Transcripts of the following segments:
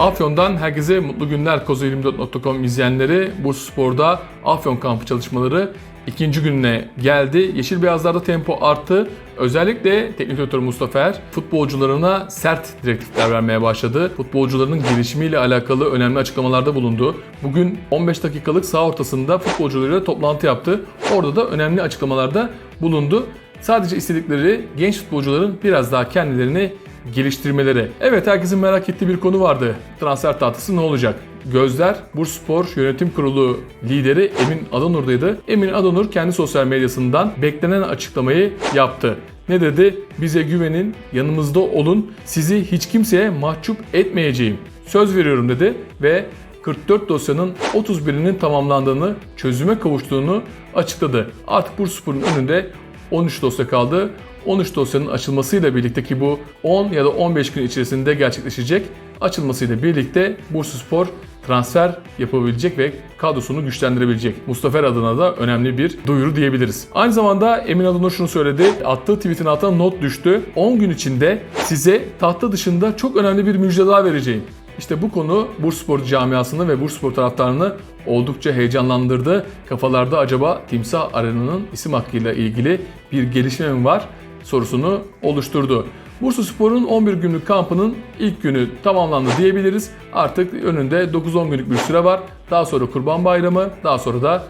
Afyon'dan herkese mutlu günler Koza24.com izleyenleri. Bursaspor'da Afyon kampı çalışmaları ikinci gününe geldi. Yeşil beyazlarda tempo arttı. Özellikle teknik direktör Mustafa Er futbolcularına sert direktifler vermeye başladı. Futbolcuların gelişimiyle alakalı önemli açıklamalarda bulundu. Bugün 15 dakikalık sağ ortasında futbolcularıyla toplantı yaptı. Orada da önemli açıklamalarda bulundu. Sadece istedikleri genç futbolcuların biraz daha kendilerini geliştirmeleri. Evet herkesin merak ettiği bir konu vardı. Transfer tahtası ne olacak? Gözler Bursaspor Yönetim Kurulu lideri Emin Adanur'daydı. Emin Adanur kendi sosyal medyasından beklenen açıklamayı yaptı. Ne dedi? Bize güvenin, yanımızda olun, sizi hiç kimseye mahcup etmeyeceğim. Söz veriyorum dedi ve 44 dosyanın 31'inin tamamlandığını, çözüme kavuştuğunu açıkladı. Artık Bursaspor'un önünde 13 dosya kaldı. 13 dosyanın açılmasıyla birlikte ki bu 10 ya da 15 gün içerisinde gerçekleşecek. Açılmasıyla birlikte Bursaspor transfer yapabilecek ve kadrosunu güçlendirebilecek. Mustafa Er adına da önemli bir duyuru diyebiliriz. Aynı zamanda Emin Adınur şunu söyledi. Attığı tweetin altına not düştü. 10 gün içinde size tahta dışında çok önemli bir müjde daha vereceğim. İşte bu konu Bursaspor camiasını ve Bursaspor taraftarını oldukça heyecanlandırdı. Kafalarda acaba Timsah Arena'nın isim hakkıyla ilgili bir gelişme mi var sorusunu oluşturdu. Bursaspor'un 11 günlük kampının ilk günü tamamlandı diyebiliriz. Artık önünde 9-10 günlük bir süre var. Daha sonra Kurban Bayramı, daha sonra da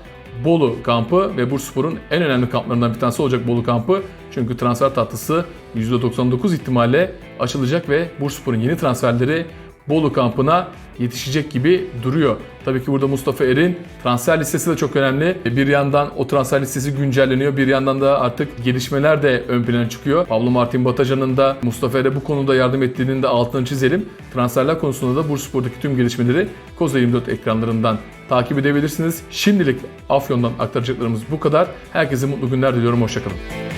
Bolu kampı ve Bursaspor'un en önemli kamplarından bir tanesi olacak Bolu kampı. Çünkü transfer tatlısı %99 ihtimalle açılacak ve Bursaspor'un yeni transferleri Bolu kampına yetişecek gibi duruyor. Tabii ki burada Mustafa Er'in transfer listesi de çok önemli. Bir yandan o transfer listesi güncelleniyor. Bir yandan da artık gelişmeler de ön plana çıkıyor. Pablo Martin Batajan'ın da Mustafa Er'e bu konuda yardım ettiğinin de altını çizelim. Transferler konusunda da Bursaspor'daki tüm gelişmeleri Koza 24 ekranlarından takip edebilirsiniz. Şimdilik Afyon'dan aktaracaklarımız bu kadar. Herkese mutlu günler diliyorum. Hoşçakalın.